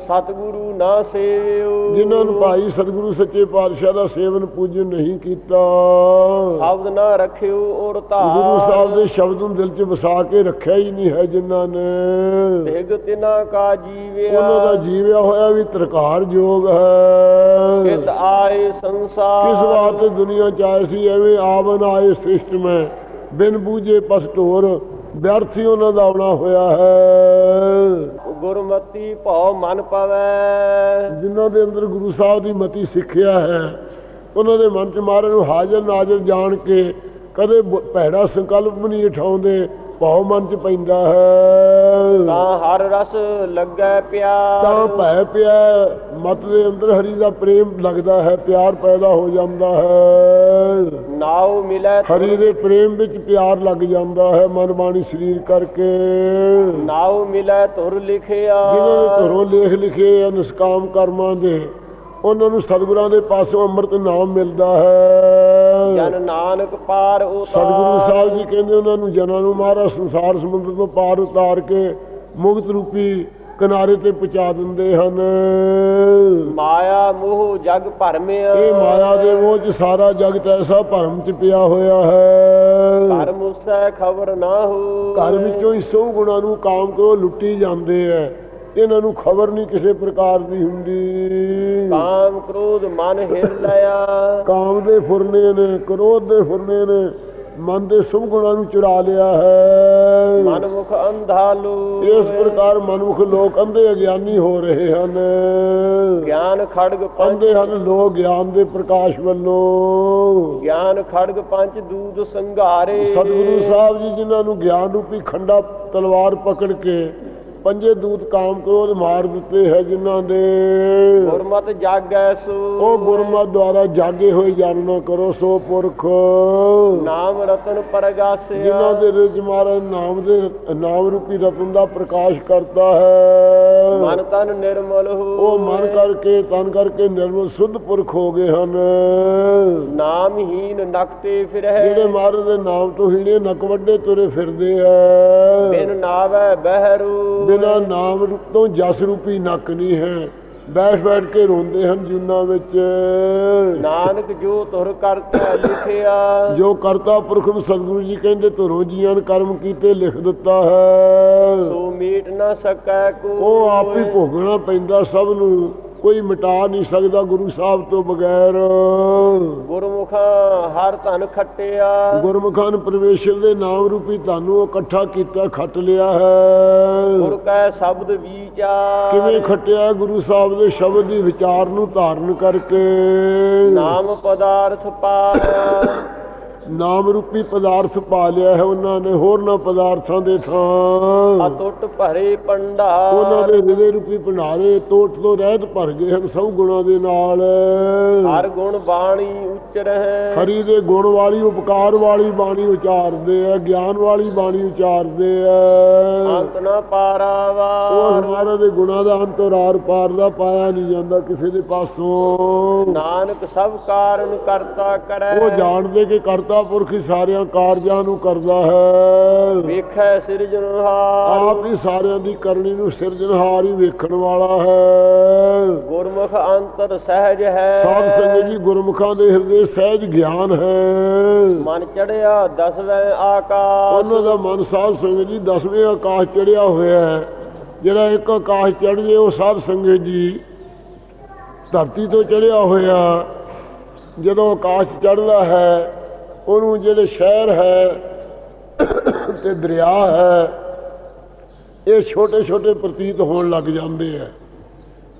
ਸਤਿਗੁਰੂ ਨਾ ਸੇਵਿਓ। ਜਿਨ੍ਹਾਂ ਨੂੰ ਭਾਈ ਸਤਿਗੁਰੂ ਸੱਚੇ ਪਾਤਸ਼ਾਹ ਦਾ ਸੇਵਨ ਪੂਜਨ ਨਹੀਂ ਕੀਤਾ। ਸ਼ਬਦ ਨਾ ਰੱਖਿਓ ਔਰ ਧਾਰ। ਗੁਰੂ ਸਾਹਿਬ ਦੇ ਸ਼ਬਦ ਨੂੰ ਦਿਲ 'ਚ ਵਸਾ ਕੇ ਰੱਖਿਆ ਹੀ ਨਹੀਂ ਹੈ ਜਿਨ੍ਹਾਂ ਨੇ। ਤਿਗ ਤਿਨਾ ਕਾ ਜੀਵਿਆ। ਉਹਨਾਂ ਦਾ ਜੀਵਿਆ ਹੋਇਆ ਵੀ ਤਰਕਾਰ ਯੋਗ ਹੈ। ਕਿਤ ਆਏ ਸੰਸਾਰ। ਕਿਸ ਵਾਸਤੇ ਦੁਨੀਆ ਚ ਆਏ ਸੀ ਐਵੇਂ ਆਵਨ ਆਏ ਸ੍ਰਿਸ਼ਟ ਮੈਂ। ਬਿਨ ਬੂਝੇ ਪਸ ਢੋਰ ਵਿਅਰਥੀ ਉਹਨਾਂ ਦਾ ਆਉਣਾ ਹੋਇਆ ਹੈ। ਗੁਰਮਤੀ ਭਉ ਮਨ ਪਵੈ। ਜਿਨ੍ਹਾਂ ਦੇ ਅੰਦਰ ਗੁਰੂ ਸਾਹਿਬ ਦੀ ਮਤੀ ਸਿੱਖਿਆ ਹੈ ਉਹਨਾਂ ਦੇ ਮਨ ਚ ਮਾਰੇ ਨੂੰ ਹਾਜ਼ਰ ਨਾਜ਼ਰ ਜਾਣ ਕੇ ਕਦੇ ਭੈੜਾ ਸੰਕਲਪ ਨਹੀਂ ਉਠਾਉਂਦੇ। ਭਾਉ ਮਨ ਚ ਪੈਂਦਾ ਹੈ। ਤਾਂ ਹਰ ਰਸ ਲੱਗੈ ਪਿਆਰ। ਤਾਂ ਭੈ ਪਿਆ ਮਤ ਦੇ ਅੰਦਰ ਹਰੀ ਦਾ ਪ੍ਰੇਮ ਲੱਗਦਾ ਹੈ ਪਿਆਰ ਪੈਦਾ ਹੋ ਜਾਂਦਾ ਹੈ। ਨਾਉ ਮਿਲੈ ਹਰੀ ਦੇ ਪ੍ਰੇਮ ਵਿੱਚ ਪਿਆਰ ਲੱਗ ਜਾਂਦਾ ਹੈ ਮਨ ਬਾਣੀ ਸਰੀਰ ਕਰਕੇ। ਨਾਉ ਮਿਲੈ ਧੁਰ ਲਿਖਿਆ। ਜਿਨ੍ਹਾਂ ਨੇ ਲੇਖ ਲਿਖੇ ਆ ਨਿਸਕਾਮ ਕਰਮਾਂ ਦੇ। ਉਹਨਾਂ ਨੂੰ ਸਤਿਗੁਰਾਂ ਦੇ ਪਾਸੋਂ ਅੰਮ੍ਰਿਤ ਨਾਮ ਮਿਲਦਾ ਹੈ। ਜਨ ਨਾਨਕ ਪਾਰ ਉਤਾਰ। ਸਤਿਗੁਰੂ ਸਾਹਿਬ ਜੀ ਕਹਿੰਦੇ ਉਹਨਾਂ ਨੂੰ ਜਨਾਂ ਨੂੰ ਮਹਾਰਾਜ ਸੰਸਾਰ ਸਮੁੰਦਰ ਤੋਂ ਪਾਰ ਉਤਾਰ ਕੇ ਮੁਕਤ ਰੂਪੀ ਕਿਨਾਰੇ ਤੇ ਪਹੁੰਚਾ ਦਿੰਦੇ ਹਨ। ਮਾਇਆ ਮੋਹ ਜਗ ਭਰਮਿਆ। ਇਹ ਮਾਇਆ ਦੇ ਮੋਹ 'ਚ ਸਾਰਾ ਜਗਤ ਐਸਾ ਭਰਮ 'ਚ ਪਿਆ ਹੋਇਆ ਹੈ। ਘਰ ਮੁਸੈ ਖਬਰ ਨਾ ਹੋ ਘਰ ਵਿੱਚੋਂ ਹੀ ਸੌ ਗੁਣਾਂ ਨੂੰ ਕਾਮ ਕਰੋ ਲੁੱਟੀ ਜਾਂਦੇ ਐ। ਇਹਨਾਂ ਨੂੰ ਖਬਰ ਨਹੀਂ ਕਿਸੇ ਪ੍ਰਕਾਰ ਦੀ ਹੁੰਦੀ। ਕਾਮ ਕ੍ਰੋਧ ਮਨ ਹਿਰ ਲਿਆ ਕਾਮ ਦੇ ਫੁਰਨੇ ਨੇ ਕ੍ਰੋਧ ਦੇ ਫੁਰਨੇ ਨੇ ਮਨ ਦੇ ਸੁਭ ਗੁਣਾਂ ਨੂੰ ਚੁਰਾ ਲਿਆ ਹੈ। ਮਨ ਮੁਖ ਅੰਧਾ ਲੋ ਇਸ ਪ੍ਰਕਾਰ ਮਨੁੱਖ ਲੋਕ ਅੰਧੇ ਅਗਿਆਨੀ ਹੋ ਰਹੇ ਹਨ। ਗਿਆਨ ਖੜਗ ਅੰਧੇ ਹਨ ਲੋਕ ਗਿਆਨ ਦੇ ਪ੍ਰਕਾਸ਼ ਵੱਲੋਂ। ਗਿਆਨ ਖੜਗ ਪੰਜ ਦੂਤ ਸੰਘਾਰੇ। ਸਤਿਗੁਰੂ ਸਾਹਿਬ ਜੀ ਜਿਨ੍ਹਾਂ ਨੂੰ ਗਿਆਨ ਰੂਪੀ ਖੰਡਾ ਤਲਵਾਰ ਪਕੜ ਕੇ ਪੰਜੇ ਦੂਤ ਕਾਮ ਕ੍ਰੋਧ ਮਾਰ ਦਿੱਤੇ ਹੈ ਜਿਨ੍ਹਾਂ ਦੇ। ਗੁਰਮਤ ਜਾਗੈ ਸੋ। ਉਹ ਗੁਰਮਤਿ ਦੁਆਰਾ ਜਾਗੇ ਹੋਏ ਜਾਣਨਾ ਕਰੋ ਸੋ ਪੁਰਖ। ਨਾਮ ਰਤਨ ਪਰਗਾਸਿਆ। ਜਿਨ੍ਹਾਂ ਦੇ ਰਿਜ ਮਹਾਰਾਜ ਨਾਮ ਦੇ ਨਾਮ ਰੂਪੀ ਰਤਨ ਦਾ ਪ੍ਰਕਾਸ਼ ਕਰਤਾ ਹੈ। ਮਨ ਤਨ ਨਿਰਮਲ ਹੋ ਉਹ ਮਨ ਕਰਕੇ ਤਨ ਕਰਕੇ ਨਿਰਮਲ ਸੁੱਧ ਪੁਰਖ ਹੋ ਗਏ ਹਨ। ਨਾਮਹੀਨ ਨਕਤੇ ਫਿਰਹਿ। ਜਿਹੜੇ ਮਹਾਰਾਜ ਦੇ ਨਾਮ ਤੋਂ ਹੀਣੇ ਨਕ ਵੱਡੇ ਤੁਰੇ ਫਿਰਦੇ ਆ ਬਿਨ ਨਾਵੈ ਬਹਿਰੂ। ਬਿਨਾ ਨਾਮ ਤੋਂ ਜਸ ਰੂਪੀ ਨੱਕ ਨਹੀਂ ਹੈ। ਬੈਠ ਬੈਠ ਕੇ ਰੋਂਦੇ ਹਨ ਜੂਨਾਂ ਵਿੱਚ। ਨਾਨਕ ਜੋ ਤੁਰ ਕਰਤਾ ਲਿਖਿਆ। ਜੋ ਕਰਤਾ ਪੁਰਖ ਨੂੰ ਸਤਿਗੁਰੂ ਜੀ ਕਹਿੰਦੇ ਧਰੋ ਜੀਆਂ ਕਰਮ ਕੀਤੇ ਲਿਖ ਦਿੱਤਾ ਹੈ। ਸੋ ਮੀਟ ਨਾ ਸਕੈ ਕੋ ਉਹ ਆਪ ਹੀ ਭੋਗਣਾ ਪੈਂਦਾ ਸਭ ਨੂੰ। ਕੋਈ ਮਿਟਾ ਨਹੀਂ ਸਕਦਾ ਗੁਰੂ ਸਾਹਿਬ ਤੋਂ ਬਗੈਰ। ਗੁਰਮੁਖਾ ਹਰ ਧਨ ਖੱਟਿਆ। ਗੁਰਮੁਖਾਂ ਨੇ ਪਰਮੇਸ਼ਰ ਦੇ ਨਾਮ ਰੂਪੀ ਤੁਹਾਨੂੰ ਇਕੱਠਾ ਕੀਤਾ ਖੱਟ ਲਿਆ ਹੈ। ਗੁਰ ਕੈ ਸ਼ਬਦ ਵਿਚਾਰ। ਕਿਵੇਂ ਖੱਟਿਆ ਗੁਰੂ ਸਾਹਿਬ ਦੇ ਸ਼ਬਦ ਦੀ ਵਿਚਾਰ ਨੂੰ ਧਾਰਨ ਕਰਕੇ? ਨਾਮ ਪਦਾਰਥ ਪਾਇਆ। ਨਾਮ ਰੂਪੀ ਪਦਾਰਥ ਪਾ ਲਿਆ ਹੈ ਉਹਨਾਂ ਨੇ ਹੋਰਨਾਂ ਪਦਾਰਥਾਂ ਦੇ ਥਾਂ। ਅਟੁੱਟ ਭਰੇ ਉਹਨਾਂ ਪੰਡਾਰ ਦੇ ਹਿਰਦੇ ਰੂਪੀ ਭੰਡਾਰੇ ਟੋਟ ਤੋਂ ਰਹਿਤ ਭਰ ਗਏ ਹਨ ਸਭ ਗੁਣਾਂ ਦੇ ਨਾਲ। ਹਰ ਗੁਣ ਬਾਣੀ ਉੱਚ ਰਹਿ। ਹਰੀ ਦੇ ਗੁਣ ਵਾਲੀ ਉਪਕਾਰ ਵਾਲੀ ਬਾਣੀ ਉਚਾਰਦੇ ਆ ਗਿਆਨ ਵਾਲੀ ਬਾਣੀ ਉਚਾਰਦੇ ਆ। ਅੰਤ ਨਾ ਉਹ ਪਾਰਾਵਾਰ ਹਮਾਰਾ ਦੇ ਗੁਣਾਂ ਦਾ ਅੰਤਰਾਰ ਪਾਰ ਦਾ ਪਾਇਆ ਨਹੀਂ ਜਾਂਦਾ ਕਿਸੇ ਦੇ ਪਾਸੋਂ। ਨਾਨਕ ਸਭ ਕਾਰਨ ਕਰਤਾ ਕਰੈ। ਉਹ ਜਾਣਦੇ ਕਿ ਕਰਤਾ ਪੁਰਖ ਸਾਰਿਆਂ ਕਾਰਜਾਂ ਨੂੰ ਕਰਦਾ ਹੈ। ਵੇਖੈ ਸਿਰਜਣਹਾਰ। ਆਪ ਹੀ ਸਾਰਿਆਂ ਦੀ ਕਰਨੀ ਨੂੰ ਸਿਰਜਣਹਾਰ ਹੀ ਵੇਖਣ ਵਾਲਾ ਹੈ। ਗੁਰਮੁਖ ਅੰਤਰ ਸਹਿਜ ਹੈ। ਸਾਧ ਸੰਗਤ ਜੀ ਗੁਰਮੁਖਾਂ ਦੇ ਹਿਰਦੇ ਸਹਿਜ ਗਿਆਨ ਹੈ। ਮਨ ਚੜਿਆ ਦਸਵੇਂ ਆਕਾਸ਼। ਉਹਨਾਂ ਦਾ ਮਨ ਸਾਧ ਸੰਗਤ ਜੀ ਦਸਵੇਂ ਆਕਾਸ਼ ਚੜਿਆ ਹੋਇਆ ਹੈ। ਜਿਹੜਾ ਇੱਕ ਆਕਾਸ਼ ਚੜ ਜੇ ਉਹ ਸਾਧ ਸੰਗਤ ਜੀ ਧਰਤੀ ਤੋਂ ਚੜਿਆ ਹੋਇਆ। ਜਦੋਂ ਆਕਾਸ਼ ਚੜਦਾ ਹੈ ਉਹਨੂੰ ਜਿਹੜੇ ਸ਼ਹਿਰ ਹੈ ਤੇ ਦਰਿਆ ਹੈ, ਇਹ ਛੋਟੇ ਛੋਟੇ ਪ੍ਰਤੀਤ ਹੋਣ ਲੱਗ ਜਾਂਦੇ ਆ।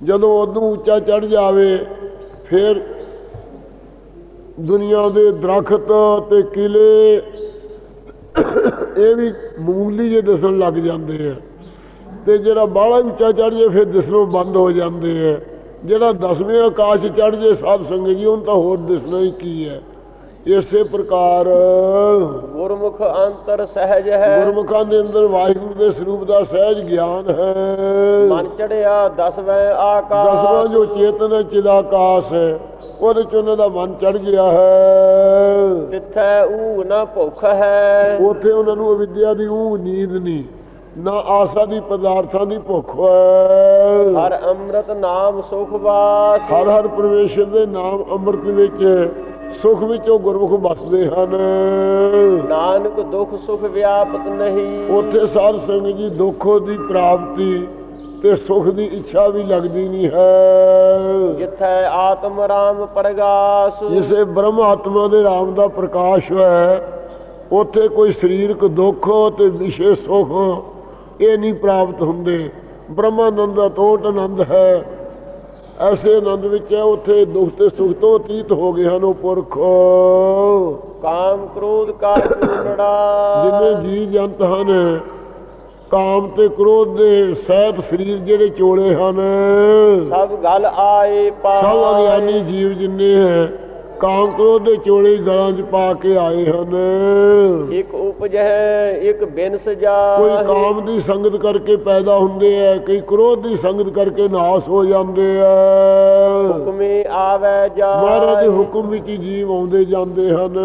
ਜਦੋਂ ਉਦੋਂ ਉੱਚਾ ਚੜ ਜਾਵੇ, ਫਿਰ ਦੁਨੀਆ ਦੇ ਦਰਖਤ ਤੇ ਕਿਲੇ, ਇਹ ਵੀ ਮਾਮੂਲੀ ਜਿਹੇ ਦਿਸਣ ਲੱਗ ਜਾਂਦੇ ਆ। ਤੇ ਜਿਹੜਾ ਬਾਹਲਾ ਉੱਚਾ ਚੜ ਜੇ ਫਿਰ ਦਿਸਣੋਂ ਬੰਦ ਹੋ ਜਾਂਦੇ ਆ। ਜਿਹੜਾ ਦਸਵੇਂ ਆਕਾਸ਼ ਚੜ ਜੇ ਸਾਧ ਸੰਗਤ ਜੀ, ਉਹਨੂੰ ਤਾਂ ਹੋਰ ਦਿਸਣਾ ਹੀ ਕੀ ਹੈ। ਇਸੇ ਪ੍ਰਕਾਰ ਗੁਰਮੁਖ ਅੰਤਰ ਸਹਿਜ ਹੈ। ਗੁਰਮੁਖਾਂ ਦੇ ਅੰਦਰ ਵਾਹਿਗੁਰੂ ਦੇ ਸਰੂਪ ਦਾ ਸਹਿਜ ਗਿਆਨ ਹੈ। ਮਨ ਚੜਿਆ ਦਸਵੇਂ ਦਸਵਾਂ ਆਕਾਸ਼ ਜੋ ਚੇਤਨ ਚਿਦਾਕਾਸ਼ ਹੈ ਉਹਦੇ ਚ ਉਹਨਾਂ ਦਾ ਮਨ ਚੜ ਗਿਆ ਹੈ। ਤਿੱਥੈ ਊ ਨ ਭੁੱਖ ਹੈ। ਉੱਥੇ ਉਹਨਾਂ ਨੂੰ ਅਵਿਦਿਆ ਦੀ ਉਹ ਨੀਂਦ ਨਹੀਂ ਨਾ ਆਸਾ ਦੀ ਪਦਾਰਥਾਂ ਦੀ ਭੁੱਖ ਹੈ। ਹਰ ਅੰਮ੍ਰਿਤ ਨਾਮ ਸੁਖ ਵਾਸ। ਹਰ ਹਰ ਪਰਮੇਸ਼ਰ ਦੇ ਨਾਮ ਅੰਮ੍ਰਿਤ ਵਿੱਚ ਸੁਖ ਵਿੱਚ ਉਹ ਗੁਰਮੁਖ ਬਸਦੇ ਹਨ। ਨਾਨਕ ਦੁਖ ਸੁਖ ਵਿਆਪਤ ਨਹੀਂ। ਉੱਥੇ ਸਾਧ ਸੰਗਤ ਜੀ ਦੁੱਖੋ ਦੀ ਪ੍ਰਾਪਤੀ ਤੇ ਸੁਖ ਦੀ ਇੱਛਾ ਵੀ ਲੱਗਦੀ ਨਹੀਂ ਹੈ। ਜਿੱਥੈ ਆਤਮ ਰਾਮ ਪ੍ਰਗਾਸ। ਜਿਸੇ ਬ੍ਰਹਮ ਆਤਮਾ ਦੇ ਰਾਮ ਦਾ ਪ੍ਰਕਾਸ਼ ਹੈ ਉੱਥੇ ਕੋਈ ਸਰੀਰਕ ਦੁੱਖ ਤੇ ਵਿਸ਼ੇ ਸੁਖ ਇਹ ਨਹੀਂ ਪ੍ਰਾਪਤ ਹੁੰਦੇ। ਬ੍ਰਹਮਾਨੰਦ ਦਾ ਤੋਟ ਆਨੰਦ ਹੈ। ਐਸੇ ਆਨੰਦ ਵਿੱਚ ਹੈ ਉੱਥੇ ਦੁੱਖ ਤੇ ਸੁਖ ਤੋਂ ਅਤੀਤ ਹੋ ਗਏ ਹਨ ਉਹ ਪੁਰਖ। ਕਾਮ ਕ੍ਰੋਧ ਕਾ ਚੂਨੜਾ ਜਿੰਨੇ ਜੀ ਜੰਤ ਹਨ ਕਾਮ ਤੇ ਕ੍ਰੋਧ ਦੇ ਸਹਿਤ ਸਰੀਰ ਜਿਹੜੇ ਚੋਲੇ ਹਨ। ਸਭ ਗੱਲ ਆਏ ਪਾ ਸਭ ਅਗਿਆਨੀ ਜੀਵ ਜਿੰਨੇ ਹੈ ਕਾਮ ਕ੍ਰੋਧ ਦੇ ਚੋਲੇ ਹੀ ਗਲਾਂ 'ਚ ਪਾ ਕੇ ਆਏ ਹਨ। ਇੱਕ ਉਪਜੈ ਇੱਕ ਬਿਨ ਸਜਾ ਕੋਈ ਕਾਮ ਦੀ ਸੰਗਤ ਕਰਕੇ ਪੈਦਾ ਹੁੰਦੇ ਐ ਕਈ ਕ੍ਰੋਧ ਦੀ ਸੰਗਤ ਕਰਕੇ ਨਾਸ ਹੋ ਜਾਂਦੇ ਐ। ਹੁਕਮੇ ਆਵੈ ਜਾ ਮਹਾਰਾਜ ਦੇ ਹੁਕਮ ਵਿੱਚ ਹੀ ਜੀਵ ਆਉਂਦੇ ਜਾਂਦੇ ਹਨ।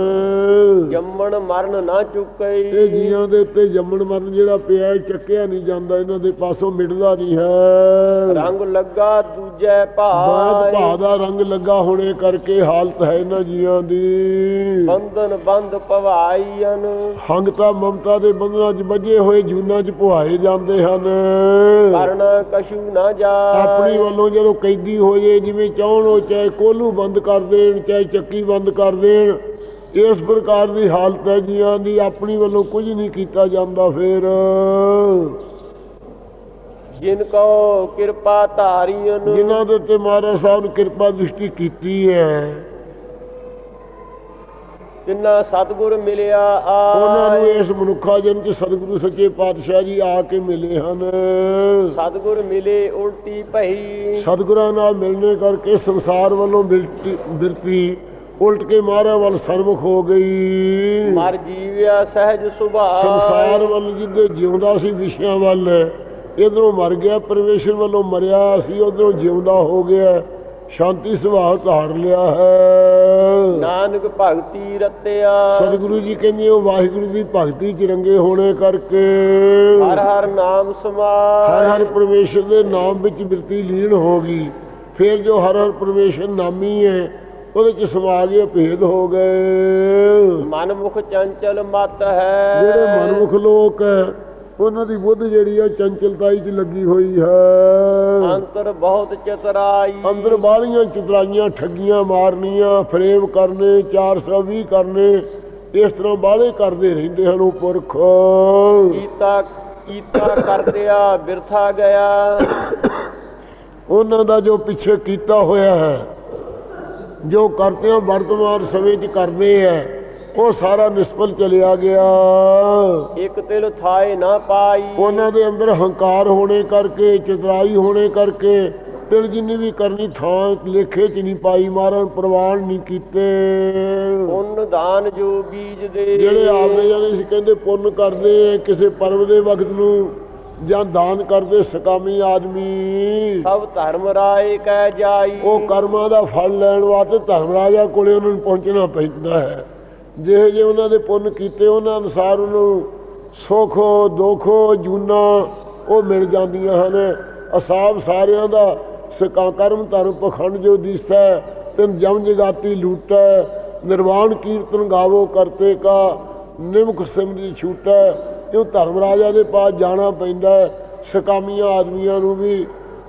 ਜੰਮਣ ਮਰਨ ਨਾ ਚੁੱਕਈ। ਇਹ ਜੀਆਂ ਦੇ ਉੱਤੇ ਜੰਮਣ ਮਰਨ ਜਿਹੜਾ ਪਿਆ ਚੱਕਿਆ ਨਹੀਂ ਜਾਂਦਾ ਇਹਨਾਂ ਦੇ ਪਾਸੋਂ ਮਿਟਦਾ ਨਹੀਂ ਹੈ। ਰੰਗ ਲੱਗਾ ਦੂਜੈ ਬਾਦ ਭਾਈ ਭਾ ਦਾ ਰੰਗ ਲੱਗਾ ਹੋਣੇ ਕਰਕੇ ਹਾਲਤ ਹੈ ਇਹਨਾਂ ਜੀਆਂ ਦੀ। ਬੰਧਨ ਬੰਧ ਭਵਾਈਨ ਹੰਗਤਾ ਮਮਤਾ ਦੇ ਬੰਧਨਾਂ 'ਚ ਵੱਜੇ ਹੋਏ ਜੂਨਾਂ 'ਚ ਪੁਹਾਏ ਜਾਂਦੇ ਹਨ। ਕਰਨ ਕਛੂ ਨਾ ਜਾ ਆਪਣੀ ਵੱਲੋਂ ਜਦੋਂ ਕੈਦੀ ਹੋ ਜੇ ਜਿਵੇਂ ਚਾਹਣ ਉਹ ਚਾਹੇ ਕੋਲੂ ਬੰਦ ਕਰ ਦੇਣ ਚਾਹੇ ਚੱਕੀ ਬੰਦ ਕਰ ਦੇਣ ਇਸ ਪ੍ਰਕਾਰ ਦੀ ਹਾਲਤ ਹੈ ਜੀਆਂ ਦੀ ਆਪਣੀ ਵੱਲੋਂ ਕੁਝ ਨਹੀਂ ਕੀਤਾ ਜਾਂਦਾ ਫਿਰ। ਜਿਨ ਕੋ ਕਿਰਪਾ ਧਾਰੀਨ ਜਿਨ੍ਹਾਂ ਦੇ ਉੱਤੇ ਮਹਾਰਾਜ ਸਾਹਿਬ ਨੇ ਕਿਰਪਾ ਦ੍ਰਿਸ਼ਟੀ ਕੀਤੀ ਹੈ। ਤਿੰਨਾ ਸਤਗੁਰ ਮਿਲਿਆ ਉਹਨਾਂ ਨੂੰ ਇਸ ਮਨੁੱਖਾ ਜਨ ਚ ਸਤਿਗੁਰੂ ਸੱਚੇ ਪਾਤਸ਼ਾਹ ਜੀ ਆ ਕੇ ਮਿਲੇ ਹਨ। ਸਤਗੁਰ ਮਿਲੇ ਉਲਟੀ ਭਈ। ਸਤਿਗੁਰਾਂ ਨਾਲ ਮਿਲਣੇ ਕਰਕੇ ਸੰਸਾਰ ਵੱਲੋਂ ਬਿਰਤੀ- ਉਲਟ ਕੇ ਮਹਾਰਾਜ ਵੱਲ ਸਰਮੁਖ ਹੋ ਗਈ। ਮਰ ਜੀਵਿਆ ਸਹਿਜ ਸੁਭਾਅ। ਸੰਸਾਰ ਵੱਲ ਜਿੱਦੇ ਜਿਉਂਦਾ ਸੀ ਵਿਸ਼ਿਆਂ ਵੱਲ ਇਧਰੋਂ ਮਰ ਗਿਆ ਪਰਮੇਸ਼ਰ ਵੱਲੋਂ ਮਰਿਆ ਸੀ ਉਧਰੋਂ ਜਿਉਂਦਾ ਹੋ ਗਿਆ। ਸ਼ਾਂਤੀ ਸੁਭਾਅ ਧਾਰ ਲਿਆ ਹੈ। ਨਾਨਕ ਭਗਤੀ ਰਤਿਆ। ਸਤਿਗੁਰੂ ਜੀ ਕਹਿੰਦੇ ਉਹ ਵਾਹਿਗੁਰੂ ਦੀ ਭਗਤੀ ਚ ਰੰਗੇ ਹੋਣੇ ਕਰਕੇ। ਹਰ ਹਰ ਨਾਮ ਹਰ ਸਮਾਇ ਹਰ ਪਰਮੇਸ਼ਰ ਦੇ ਨਾਮ ਵਿੱਚ ਬਿਰਤੀ ਲੀਨ ਹੋ ਗਈ। ਫਿਰ ਜੋ ਹਰ ਹਰ ਪਰਮੇਸ਼ਰ ਨਾਮੀ ਹੈ ਉਹਦੇ ਚ ਸਮਾ ਗਏ ਭੇਦ ਹੋ ਗਏ। ਮਨ ਮੁਖ ਚੰਚਲ ਮਤ ਹੈ। ਜਿਹੜੇ ਮਨਮੁਖ ਲੋਕ ਹੈ ਉਹਨਾਂ ਦੀ ਬੁੱਧ ਜਿਹੜੀ ਹੈ ਚੰਚਲਤਾਈ 'ਚ ਲੱਗੀ ਹੋਈ ਹੈ। ਅੰਤਰ ਬਹੁਤ ਚਤਰਾਈ। ਅੰਦਰ ਬਾਹਲੀਆਂ ਚਤਰਾਈਆਂ ਠੱਗੀਆਂ ਮਾਰਨੀਆਂ ਫਰੇਮ ਕਰਨੇ 420 ਕਰਨੇ ਇਸ ਤਰ੍ਹਾਂ ਬਾਹਲੇ ਕਰਦੇ ਰਹਿੰਦੇ ਹਨ ਉਹ ਪੁਰਖ। ਕੀਤਾ ਕੀਤਾ ਕਰਦਿਆ ਬਿਰਥਾ ਗਿਆ। ਉਹਨਾਂ ਦਾ ਜੋ ਪਿੱਛੇ ਕੀਤਾ ਹੋਇਆ ਹੈ ਜੋ ਕਰਤਿਆਂ ਵਰਤਮਾਨ ਸਮੇਂ 'ਚ ਕਰਦੇ ਹੈ ਉਹ ਸਾਰਾ ਨਿਸਫਲ ਚਲਿਆ ਗਿਆ। ਇੱਕ ਤਿਲ ਥਾਏ ਨਾ ਪਾਈ। ਉਹਨਾਂ ਦੇ ਅੰਦਰ ਹੰਕਾਰ ਹੋਣੇ ਕਰਕੇ ਚਤਰਾਈ ਹੋਣੇ ਕਰਕੇ ਤਿਲ ਜਿੰਨੀ ਵੀ ਕਰਨੀ ਥਾਂ ਲੇਖੇ 'ਚ ਨਹੀਂ ਪਾਈ ਮਾਰਨ ਪ੍ਰਵਾਨ ਨਹੀਂ ਕੀਤੇ। ਪੁੰਨ ਦਾਨ ਜੋ ਬੀਜ ਦੇ। ਜਿਹੜੇ ਆਪਦੇ ਜਾਨੇ ਸੀ ਕਹਿੰਦੇ ਪੁੰਨ ਕਰਦੇ ਕਿਸੇ ਪਰਵ ਦੇ ਵਕਤ ਨੂੰ ਜਾਂ ਦਾਨ ਕਰਦੇ ਸਕਾਮੀ ਆਦਮੀ। ਸਭ ਧਰਮ ਰਾਏ ਕਹਿ ਜਾਈ। ਉਹ ਕਰਮਾਂ ਦਾ ਫਲ ਲੈਣ ਵਾਸਤੇ ਧਰਮਰਾਜਾ ਕੋਲੇ ਉਹਨਾਂ ਨੂੰ ਪਹੁੰਚਣਾ ਪੈਂਦਾ ਹੈ। ਜਿਹੇ ਜੇ ਉਹਨਾਂ ਦੇ ਪੁੰਨ ਕੀਤੇ, ਉਹਨਾਂ ਅਨੁਸਾਰ ਉਹਨੂੰ ਸੁੱਖ, ਦੁੱਖ, ਜੂਨਾ ਉਹ ਮਿਲ ਜਾਂਦੀਆਂ ਹਨ। ਅਸਾਬ ਸਾਰਿਆਂ ਦਾ ਸਕਾ ਕਰਮ ਧਰਮ ਪਖੰਡ ਜੋ ਦਿਸਦਾ ਤਿਨ ਜਮ ਜਗਾਤੀ ਲੂਟੈ, ਨਿਰਵਾਣ ਕੀਰਤਨ ਗਾਵੋ ਕਰਤੇ ਕਾ, ਨਿਮਖ ਸਿਮਰੀ ਛੂਟੈ। ਇਹ ਧਰਮ ਰਾਜਾ ਦੇ ਪਾਸ ਜਾਣਾ ਪੈਂਦਾ ਸਕਾਮੀਆਂ ਆਦਮੀਆਂ ਨੂੰ ਵੀ,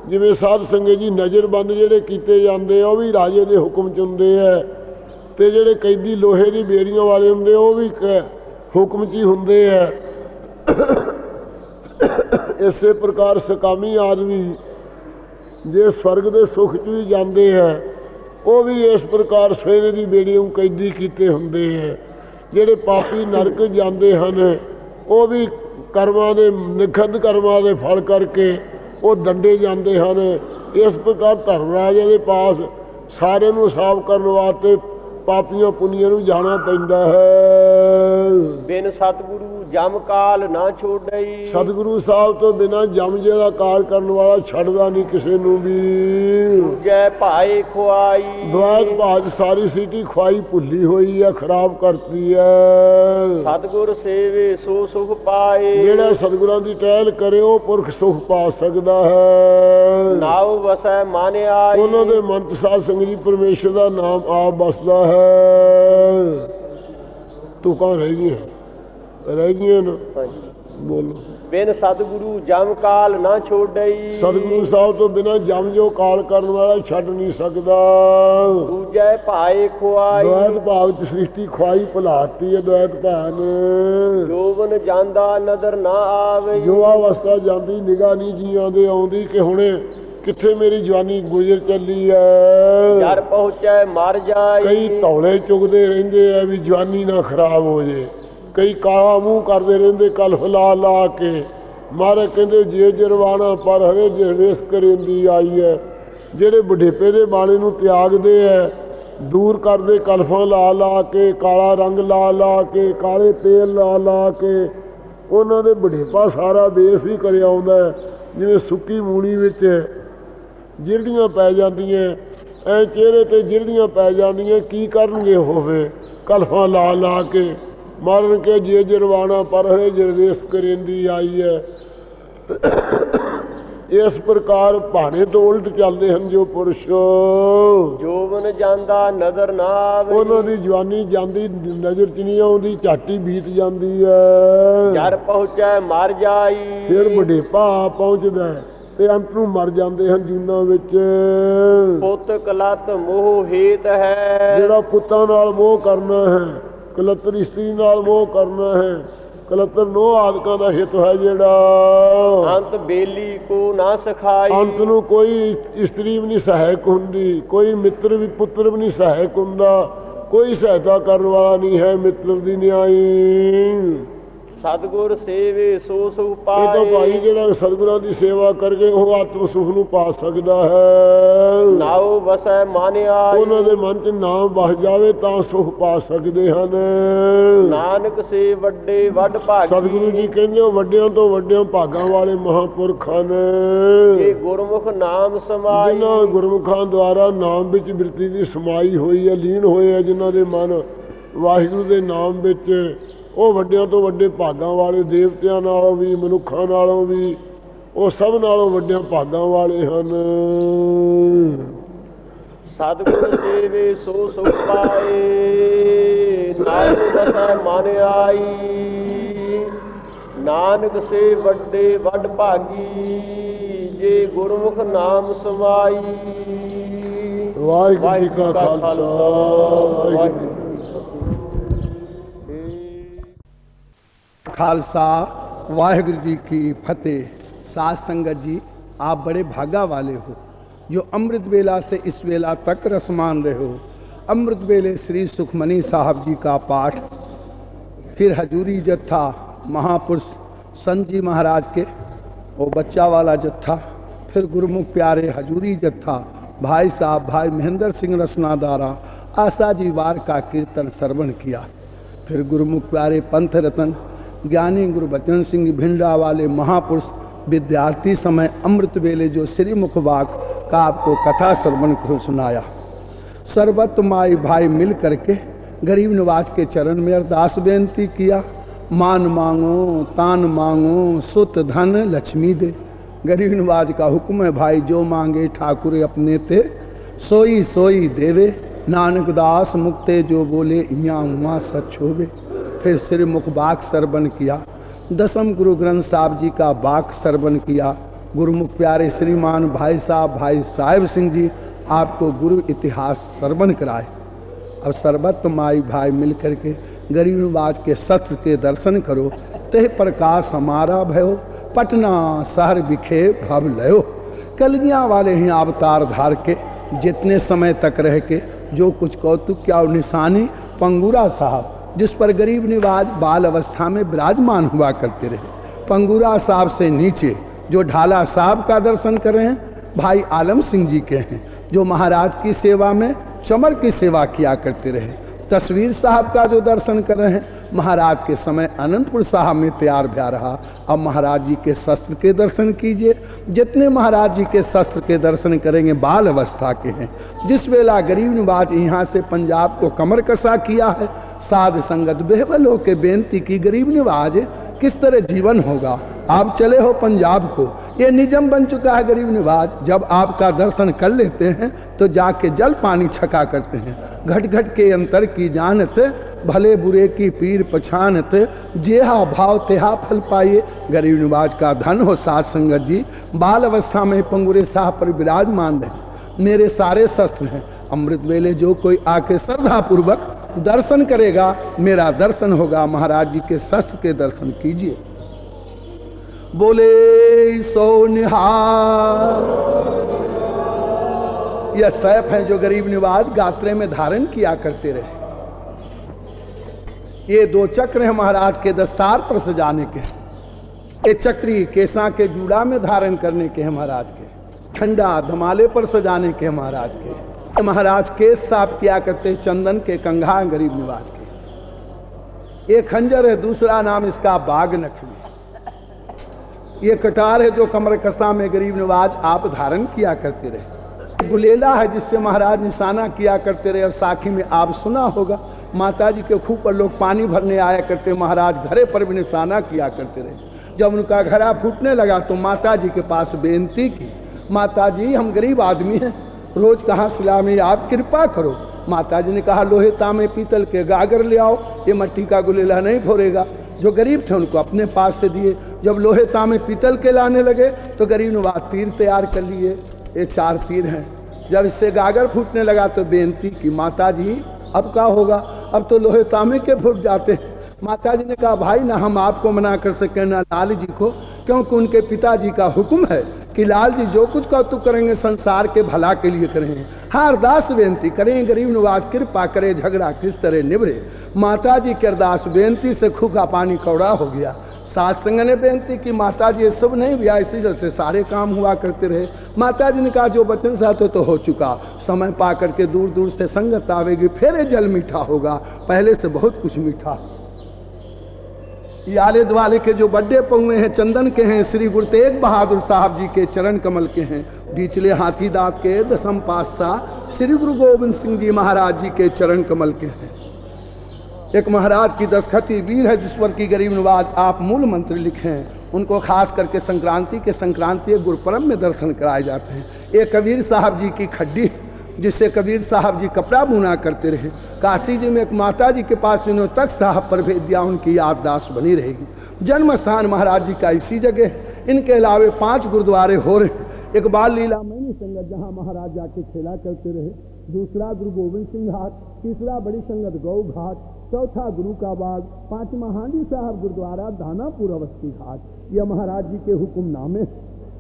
ਜਿਵੇਂ ਸਾਧ ਸੰਗਤ ਜੀ ਨਜ਼ਰਬੰਦ ਜਿਹੜੇ ਕੀਤੇ ਜਾਂਦੇ ਆ, ਉਹ ਵੀ ਰਾਜੇ ਦੇ ਹੁਕਮ ਚ ਹੁੰਦੇ ਆ ਤੇ ਜਿਹੜੇ ਕੈਦੀ ਲੋਹੇ ਦੀ ਬੇੜੀਆਂ ਵਾਲੇ ਹੁੰਦੇ, ਉਹ ਵੀ ਕ- ਹੁਕਮ ਚ ਹੀ ਹੁੰਦੇ ਆ। ਇਸੇ ਪ੍ਰਕਾਰ ਸਕਾਮੀ ਆਦਮੀ ਜੇ ਸਵਰਗ ਦੇ ਸੁਖ ਚ ਵੀ ਜਾਂਦੇ ਆ, ਉਹ ਵੀ ਇਸ ਪ੍ਰਕਾਰ ਸਵੇਰੇ ਦੀ ਬੇੜੀ ਨੂੰ ਕੈਦੀ ਕੀਤੇ ਹੁੰਦੇ ਆ। ਜਿਹੜੇ ਪਾਪੀ ਨਰਕ ਜਾਂਦੇ ਹਨ, ਉਹ ਵੀ ਕਰਮਾਂ ਦੇ ਨਿਖੰਦ ਕਰਮਾਂ ਦੇ ਫਲ ਕਰਕੇ ਉਹ ਦੰਡੇ ਜਾਂਦੇ ਹਨ। ਇਸ ਪ੍ਰਕਾਰ ਧਰਮ ਰਾਜਾ ਦੇ ਪਾਸ ਸਾਰਿਆਂ ਨੂੰ ਸਾਫ਼ ਕਰਨ ਵਾਸਤੇ ਪਾਪੀਆਂ ਪੁੰਨੀਆਂ ਨੂੰ ਜਾਣਾ ਪੈਂਦਾ ਹੈ। ਬਿਨ ਸਤਿਗੁਰੂ ਜਮ ਕਾਲ ਨਾ ਛੋੜਈ ਸਤਿਗੁਰੂ ਸਾਹਿਬ ਤੋਂ ਬਿਨਾ ਜਮ ਜਿਹੜਾ ਕਾਰ ਕਰਨ ਵਾਲਾ ਛੱਡਦਾ ਨਹੀਂ ਕਿਸੇ ਨੂੰ ਵੀ। ਦੂਜੈ ਭਾਏ ਖੁਆਈ। ਦਵਾਇਤ ਭਾਜ ਸਾਰੀ ਸੀਟੀ ਖਵਾਈ ਭੁੱਲੀ ਹੋਈ ਹੈ ਖਰਾਬ ਕਰਤੀ ਹੈ। ਸਤਗੁਰ ਸੇਵੇ ਸੋ ਸੁਖ ਪਾਏ। ਜਿਹੜਾ ਸਤਿਗੁਰਾਂ ਦੀ ਟਹਿਲ ਕਰੇ ਉਹ ਪੁਰਖ ਸੁਖ ਪਾ ਸਕਦਾ ਹੈ। ਨਾਉ ਵਸੈ ਮਨ ਆਈ। ਉਹਨਾਂ ਦੇ ਮਨ ਚ ਸਾਧ ਸੰਗਤ ਜੀ ਪਰਮੇਸ਼ਰ ਦਾ ਨਾਮ ਆਪ ਬਸਦਾ ਹੈ। ਤੂੰ ਕਹਾਂ ਰਹਿ ਗਈ ਹੈ ਰਹਿ ਗਈਆਂ ਨਾ। ਬੋਲੋ। ਬਿਨ ਸਤਿਗੁਰੂ ਜਮ ਕਾਲ ਨਾ ਛੋੜਈ। ਸਤਿਗੁਰੂ ਸਾਹਿਬ ਤੋਂ ਬਿਨਾ ਜਮ ਜੋ ਕਾਲ ਕਰਨ ਵਾਲਾ ਛੱਡ ਨਹੀਂ ਸਕਦਾ। ਦੂਜੈ ਭਾਏ ਖੁਆਈ। ਦ્વੈਤ ਭਾਵ ਚ ਸ੍ਰਿਸ਼ਟੀ ਖਵਾਈ ਭੁਲਾਤੀ ਹੈ ਦ્વੈਤ ਭਾਨ। ਜੋਵਨ ਜਾਂਦਾ ਨਦਰ ਨਾ ਆਵੇ। ਜੋ ਅਵਸਥਾ ਜਾਂਦੀ ਨਿਗਾਹ ਨਹੀਂ ਜੀਆਂ ਦੇ ਆਉਂਦੀ ਕਿ ਹੁਣੇ ਕਿੱਥੇ ਮੇਰੀ ਜਵਾਨੀ ਗੁਜ਼ਰ ਚੱਲੀ ਐ? ਜਰ ਪਹੁੰਚੈ ਮਰ ਜਾਈ ਕਈ ਧੌਲੇ ਚੁਗਦੇ ਰਹਿੰਦੇ ਆ ਵੀ ਜਵਾਨੀ ਨਾ ਖਰਾਬ ਹੋ ਜੇ। ਕਈ ਕਾਲਾ ਮੂੰਹ ਕਰਦੇ ਰਹਿੰਦੇ ਕਲਫ ਲਾ ਲਾ ਕੇ। ਮਾਰੇ ਕਹਿੰਦੇ, ਜੇ ਜਰਵਾਣਾ ਪਰ ਹਰੇ ਜਿਹੜੇਸ ਕਰਿੰਦੀ ਆਈ ਹੈ ਜਿਹੜੇ ਬੁਢੇਪੇ ਦੇ ਬਾਣੇ ਨੂੰ ਤਿਆਗਦੇ ਐ, ਦੂਰ ਕਰਦੇ ਕਲਫਾਂ ਲਾ ਲਾ ਕੇ, ਕਾਲਾ ਰੰਗ ਲਾ ਲਾ ਕੇ, ਕਾਲੇ ਤੇਲ ਲਾ ਲਾ ਕੇ। ਉਹਨਾਂ ਦੇ ਬੁਢੇਪਾ ਸਾਰਾ ਦੇਸ਼ ਹੀ ਕਰਿਆ ਆਉਂਦਾ ਜਿਵੇਂ ਸੁੱਕੀ ਮੂਣੀ ਵਿੱਚ ਜਿਰੜੀਆਂ ਪੈ ਜਾਂਦੀਆਂ ਐ। ਚਿਹਰੇ ਤੇ ਜਿਰੜੀਆਂ ਪੈ ਜਾਂਦੀਆਂ, ਕੀ ਕਰਨਗੇ ਹੋਵੇ ਕਲਫਾਂ ਲਾ ਲਾ ਕੇ। ਮਾਰਨ ਕੇ ਜੇ ਜਰਵਾਣਾ ਪਰ ਹਰੇ ਜਰਵੇਸ ਕਰਿੰਦੀ ਆਈ ਹੈ ਇਸ ਪ੍ਰਕਾਰ ਭਾਣੇ ਤੋਂ ਉਲਟ ਚੱਲਦੇ ਹਨ ਜੋ ਪੁਰਸ਼। ਜੋਵਨ ਜਾਂਦਾ ਨਦਰ ਨਾ ਆਵੇ। ਉਹਨਾਂ ਦੀ ਜਵਾਨੀ ਜਾਂਦੀ ਨਜ਼ਰ ਚ ਨਹੀਂ ਆਉਂਦੀ ਝਾਟੀ ਬੀਤ ਜਾਂਦੀ ਹੈ ਜਰ ਪਹੁੰਚੈ ਮਰ ਜਾਈ। ਫਿਰ ਬੁਢੇਪਾ ਪਹੁੰਚਦਾ ਤੇ ਅੰਤ ਨੂੰ ਮਰ ਜਾਂਦੇ ਹਨ ਜੂਨਾਂ ਵਿੱਚ। ਪੁੱਤ ਕਲਤ ਮੋਹ ਹੇਤ ਹੈ। ਜਿਹੜਾ ਪੁੱਤਾਂ ਨਾਲ ਮੋਹ ਕਰਨਾ ਹੈ ਕਲਤਰ ਇਸਤਰੀ ਨਾਲ ਮੋਹ ਕਰਨਾ ਹੈ। ਕਲਤਰ ਨੋ ਆਦਿਕਾਂ ਦਾ ਹਿੱਤ ਹੈ ਜਿਹੜਾ। ਅੰਤ ਬੇਲੀ ਕੋ ਨਾ ਸਖਾਈ। ਅੰਤ ਨੂੰ ਕੋਈ ਇਸਤਰੀ ਵੀ ਨਹੀਂ ਸਹਾਇਕ ਹੁੰਦੀ ਕੋਈ ਮਿੱਤਰ ਵੀ ਪੁੱਤਰ ਵੀ ਨਹੀਂ ਸਹਾਇਕ ਹੁੰਦਾ ਕੋਈ ਸਹਾਇਤਾ ਕਰਨ ਵਾਲਾ ਨਹੀਂ ਹੈ ਮਿੱਤਰ ਦੀ ਨਿਆਈ। ਸਤਗੁਰ ਸੇਵੇ ਸੋ ਸੁਖ ਇਹ ਤਾਂ ਭਾਈ ਪਾਏ ਜਿਹੜਾ ਸਤਿਗੁਰਾਂ ਦੀ ਸੇਵਾ ਕਰਕੇ ਉਹ ਆਤਮ ਸੁਖ ਨੂੰ ਪਾ ਸਕਦਾ ਹੈ। ਨਾਉ ਵਸੈ ਮਨ ਆਈ। ਉਹਨਾਂ ਦੇ ਮਨ 'ਚ ਨਾਮ ਵਸ ਜਾਵੇ ਤਾਂ ਸੁਖ ਪਾ ਸਕਦੇ ਹਨ। ਨਾਨਕ ਸੇ ਵੱਡੇ ਵੱਡ ਭਾਗੀ। ਸਤਿਗੁਰੂ ਜੀ ਕਹਿੰਦੇ ਉਹ ਵੱਡਿਆਂ ਤੋਂ ਵੱਡਿਆਂ ਭਾਗਾਂ ਵਾਲੇ ਮਹਾਪੁਰਖ ਹਨ। ਇਹ ਗੁਰਮੁਖ ਨਾਮ ਸਮਾਈ। ਜਿਨ੍ਹਾਂ ਗੁਰਮੁਖਾਂ ਦੁਆਰਾ ਨਾਮ ਵਿੱਚ ਬਿਰਤੀ ਦੀ ਸਮਾਈ ਹੋਈ ਹੈ ਲੀਨ ਹੋਏ ਹੈ ਜਿਨ੍ਹਾਂ ਦੇ ਮਨ ਵਾਹਿਗੁਰੂ ਦੇ ਨਾਮ ਵਿੱਚ ਉਹ ਵੱਡਿਆਂ ਤੋਂ ਵੱਡੇ ਭਾਗਾਂ ਵਾਲੇ ਦੇਵਤਿਆਂ ਨਾਲੋਂ ਵੀ ਮਨੁੱਖਾਂ ਨਾਲੋਂ ਵੀ ਉਹ ਸਭ ਨਾਲੋਂ ਵੱਡਿਆਂ ਭਾਗਾਂ ਵਾਲੇ ਹਨ। ਸਤਗੁਰ ਸੇਵੇ ਸੋ ਸੁਖ ਪਾਏ ਨਾਨਕ ਵਸੈ ਮਨ ਆਈ। ਨਾਨਕ ਸੇ ਵੱਡੇ ਵੱਡ ਭਾਗੀ ਜੇ ਗੁਰਮੁਖ ਨਾਮ ਸਮਾਈ ਵਾਹਿਗੁਰੂ ਜੀ ਕਾ ਖਾਲਸਾ ਵਾਹਿਗੁਰੂ खालसा, वाहिगुरु जी की फतेह। सात संगत जी, आप बड़े भागा वाले हो। जो अमृत वेला से इस वेला तक रस मान रहे हो। अमृत वेले श्री सुखमनी साहब जी का पाठ। फिर हजूरी जत्था, महापुरुष संत जी महाराज के, वो बच्चा वाला जत्था। फिर गुरुमुख प्यारे हजूरी जत्था। भाई साहब, भाई महेंद्र सिंह रसनादारा, आशा जी वार का कीर्तन श्रवण किया। फिर गुरुमुख प्यारे पंथ रतन ज्ञानी गुरु बचन सिंह भिंडा वाले महापुरुष विद्यार्थी समय अमृत वेले जो श्रीमुख वाक का आपको कथा श्रवण सुनाया। सर्वत माई भाई मिल करके गरीब नवाज़ के चरण में अरदास बेनती किया। मान मांगो, तान मांगो, सुत धन लक्ष्मी दे। गरीब नवाज़ का हुक्म है भाई, जो मांगे ठाकुर अपने ते, सोई सोई देवे। नानक दास मुक्ते जो बोले इया उमा सच होवे। फिर श्री मुख सरबन किया। दसम गुरु ग्रंथ साहब जी का बाक सरबन किया। गुरुमुख प्यारे श्रीमान भाई साहब, भाई साहेब सिंह जी, आपको गुरु इतिहास सरबन कराए। अब सर्वत माई भाई मिल करके गरीब नवाज़ के सत्र के दर्शन करो। तह प्रकाश हमारा भयो, पटना शहर बिखे भव लयो। कलगियाँ वाले ही अवतार धार के, जितने समय तक रह के, जो कुछ कौतुक क्या निशानी, पंगूरा साहब। जिस पर गरीब निवाज बाल अवस्था में विराजमान हुआ करते रहे। पंगूरा साहब से नीचे, जो ढाला साहब का दर्शन कर रहे हैं, भाई आलम सिंह जी के हैं, जो महाराज की सेवा में, चमर की सेवा किया करते रहे। तस्वीर साहब का जो दर्शन कर रहे हैं, महाराज के समय अनंतपुर साहब में तैयार भया रहा। अब महाराज जी के शस्त्र के दर्शन कीजिए। जितने महाराज जी के शस्त्र के दर्शन करेंगे, बाल अवस्था के हैं। जिस वेला गरीब निवाज यहाँ से पंजाब को कमर कसा किया है साध संगत बेहबल के बेनती की गरीब निवाज, किस तरह जीवन होगा? आप चले हो पंजाब को। ये निजम बन चुका है गरीब निवाज। जब आपका दर्शन कर लेते हैं तो जाके जल पानी छका करते हैं। घट घट के अंतर की जानत, भले बुरे की पीर पछानत, जेहा भाव तेहा फल पाइए। गरीब निवाज का धन हो सात संगत जी। बाल अवस्था में पंगुरे साह पर विराजमान रहे। मेरे सारे शस्त्र हैं। अमृत वेले जो कोई आके श्रद्धा पूर्वक दर्शन करेगा, मेरा दर्शन होगा, महाराज जी के शस्त्र के दर्शन कीजिए। बोले, सो निहार। यह सैफ है जो गरीब निवाज गात्रे में धारण किया करते रहे। ये दो चक्र हैं महाराज के दस्तार पर सजाने के। ये चक्री केसा के जूड़ा में धारण करने के हैं महाराज के। ठंडा धमाले पर सजाने के महाराज के। महाराज केस साफ़ किया करते चंदन के कंघा गरीब निवाज के। ये खंजर है, दूसरा नाम इसका बाघ नखली ये कटार है जो कमर कसा में गरीब नवाज़ आप धारण किया करते रहे। गुलेला है जिससे महाराज निशाना किया करते रहे, और साखी में आप सुना होगा माता जी के खूह पर लोग पानी भरने आया करते, महाराज घरे पर भी निशाना किया करते रहे। जब उनका घरा फूटने लगा तो माता जी के पास बेनती की माता जी हम गरीब आदमी हैं रोज कहाँ सिला में आप कृपा करो। माता जी ने कहा, लोहे तामे पीतल के गागर ले आओ, ये मट्टी का गुलेला नहीं फोड़ेगा जो गरीब थे, उनको अपने पास से दिए। जब लोहे तामे पीतल के लाने लगे तो गरीब ने वहाँ तीर तैयार कर लिए। ये चार तीर हैं। जब इससे गागर फूटने लगा तो बेनती कि माता जी अब क्या होगा? अब तो लोहे तामे के फूट जाते हैं। माता जी ने कहा, भाई, ना हम आपको मना कर सके, ना लाल जी को, क्योंकि उनके पिताजी का हुक्म है कि लाल जी, जो कुछ कौतुक करेंगे, संसार के भला के लिए करेंगे। हाँ अरदास बेनती करें, गरीब नवाज़, कृपा करे, झगड़ा किस तरह निभरे। माता जी की अरदास बेनती से खूका पानी कौड़ा हो गया। सात संग ने बेनती की, माता जी, ये सब नहीं भैया इसी तरह से सारे काम हुआ करते रहे। माता जी ने कहा, जो बचन साथ तो हो चुका। समय पा करके दूर दूर से संगत आवेगी, फिर जल मीठा होगा। पहले से बहुत कुछ मीठा। ये आले द्वाले के जो बड्डे पौए हैं, चंदन के हैं, श्री गुरु तेग बहादुर साहब जी के चरण कमल के हैं। बीचले हाथी दांत के दसम पातशाह श्री गुरु गोविंद सिंह जी महाराज जी के चरण कमल के हैं। एक महाराज की दस्खती वीर है जिसवर की गरीब नवाज़ आप मूल मंत्र लिखे। हैं उनको खास करके संक्रांति के संक्रांति गुरुपरम में दर्शन कराए जाते हैं। एक कबीर साहब जी की खड्डी जिससे कबीर साहब जी कपड़ा बुना करते रहे। काशी जी में एक माता जी के पास इन्होंने तक साहब पर भेज दिया, उनकी याददाश्त बनी रहेगी। जन्म स्थान महाराज जी का इसी जगह इनके अलावे पाँच गुरुद्वारे हो रहे एक बाल लीला मैनी संगत, जहाँ महाराज जाके खेला करते रहे। दूसरा गुरु गोविंद सिंह घाट, तीसरा बड़ी संगत गौ घाट, चौथा गुरु का बाग, पांचवा हांडी साहब गुरुद्वारा, दानापुर अवस्थी घाट। यह महाराज जी के हुक्म हुक्मनामे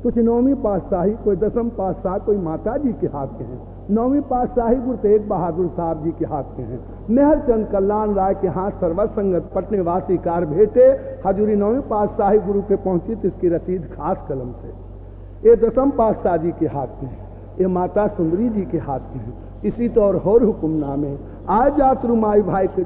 कुछ नौवीं पातशाही, कोई दसम पातशाह, कोई माता जी के हाथ के हैं। नौवीं पातशाही गुरु तेग बहादुर साहब जी के हाथ में हैं। मेहर चंद कल्याण राय के हाथ सर्वत संगत पटने वासी कार भेटे हजूरी नौवीं पातशाही गुरु के पहुँची तो इसकी रसीद खास कलम से। ये दसम पातशाह जी के हाथ में है। ये माता सुंदरी जी के हाथ में है। इसी तो और हुक्मनामे आज जातरु माई भाई के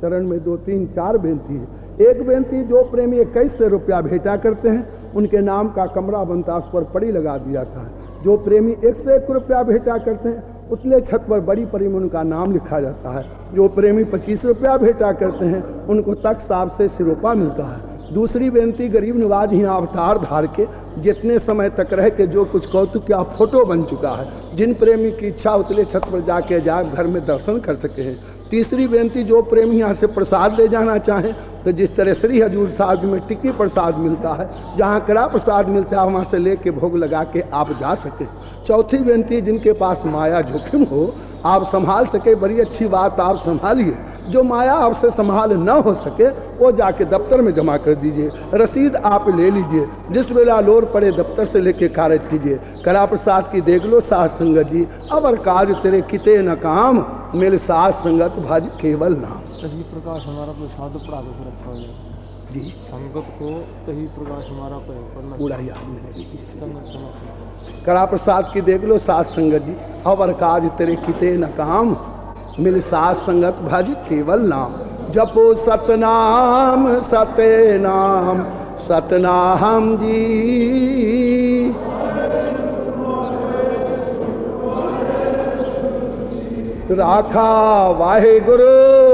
चरण में दो तीन चार बेनती है। एक बेनती, जो प्रेमी इक्कीस सौ रुपया भेटा करते हैं, उनके नाम का कमरा बनता उस पर पड़ी लगा दिया था। जो प्रेमी एक से एक रुपया भेटा करते हैं उतले छत पर बड़ी परी में उनका नाम लिखा जाता है। जो प्रेमी पच्चीस रुपया भेटा करते हैं, उनको तक साहब से सिरोपा मिलता है। दूसरी बेनती, गरीब नवाज़ ही अवतार धार के, जितने समय तक रह के जो कुछ कौतुक का फ़ोटो बन चुका है, जिन प्रेमी की इच्छा उतले छत पर जाके जाए घर में दर्शन कर सके हैं। तीसरी बेनती, जो प्रेमी यहाँ से प्रसाद ले जाना चाहें तो जिस तरह श्री हजूर साहब में टिक्की प्रसाद मिलता है, जहाँ कड़ा प्रसाद मिलता है, वहाँ से लेके भोग लगा के आप जा सके। चौथी बेनती, जिनके पास माया जोखिम हो, आप संभाल सके। बड़ी अच्छी बात आप संभालिए। जो माया आपसे संभाल न हो सके, वो जाके दफ्तर में जमा कर दीजिए। रसीद आप ले लीजिए। जिस वेला लोर पड़े, दफ्तर से लेके खारिज कीजिए। कला प्रसाद की देख लो, सास संगत जी। अवर काज तेरे किते न काम, मेरे सास संगत भाज केवल नाम। तभी प्रकाश हमारा प्रसाद पढ़ा पर रखा हो जाए जी। संगत को तभी प्रकाश हमारा पूरा कड़ा प्रसाद की देख लो सात संगत जी। अवर काज तेरे किते न काम। मिल सात संगत भज केवल नाम। जपो सतनाम सते नाम सतनाम जी। राखा वाहे गुरु